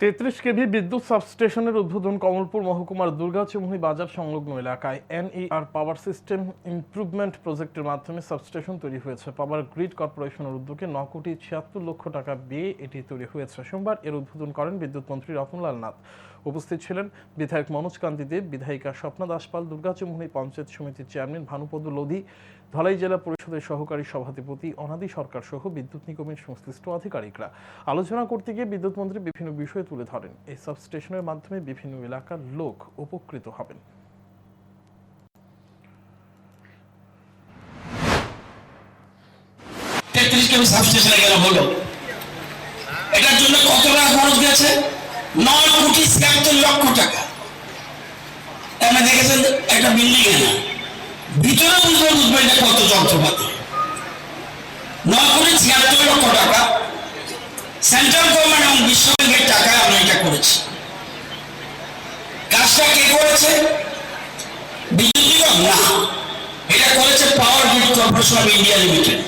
তেত্রিশ কেভি বিদ্যুৎ সাবস্টেশনের উদ্বোধন কমলপুর মহকুমার দুর্গাচুমুহি বাজার সংলগ্ন এলাকায় এনইআর পাওয়ার সিস্টেম ইমপ্রুভমেন্ট প্রজেক্টের মাধ্যমে সাবস্টেশন তৈরি হয়েছে। পাওয়ার গ্রিড কর্পোরেশনের উদ্যোগে ন কোটি ছিয়াত্তর লক্ষ টাকা ব্যয়ে এটি তৈরি হয়েছে। সোমবার এর উদ্বোধন করেন বিদ্যুৎ মন্ত্রী রতনলাল নাথ। উপস্থিত ছিলেন বিধায়ক মনোজ কান্তি দেব, বিধায়িকা স্বপ্না দাসপাল দুর্গাচুমুহি পঞ্চায়েত সমিতির চেয়ারম্যান ভানুপদ লোধি, ধলাই জেলা পরিষদের সহকারী সভাধিপতি অনাদি সরকার সহ বিদ্যুৎ নিগমের সংশ্লিষ্ট আধিকারিকরা। আলোচনা করতে গিয়ে বিদ্যুৎ মন্ত্রী বিভিন্ন বিষয় তুলে ধরেন। এই সাবস্টেশনের মাধ্যমে বিভিন্ন এলাকার লোক উপকৃত হবেন। এটার জন্য কত টাকা খরচ গেছে? নয় কোটি ছিয়াত্তর লক্ষ টাকা। আপনি দেখেছেন একটা বিল্ডিং এ ভিতরে বুঝবে বুঝবে এটা কত যন্ত্রপাতি? নয় কোটি ছিয়াত্তর লক্ষ টাকা। কাজটা কে করেছে? বিদ্যুৎ নিগম না এটা করেছে power grid corporation of India limited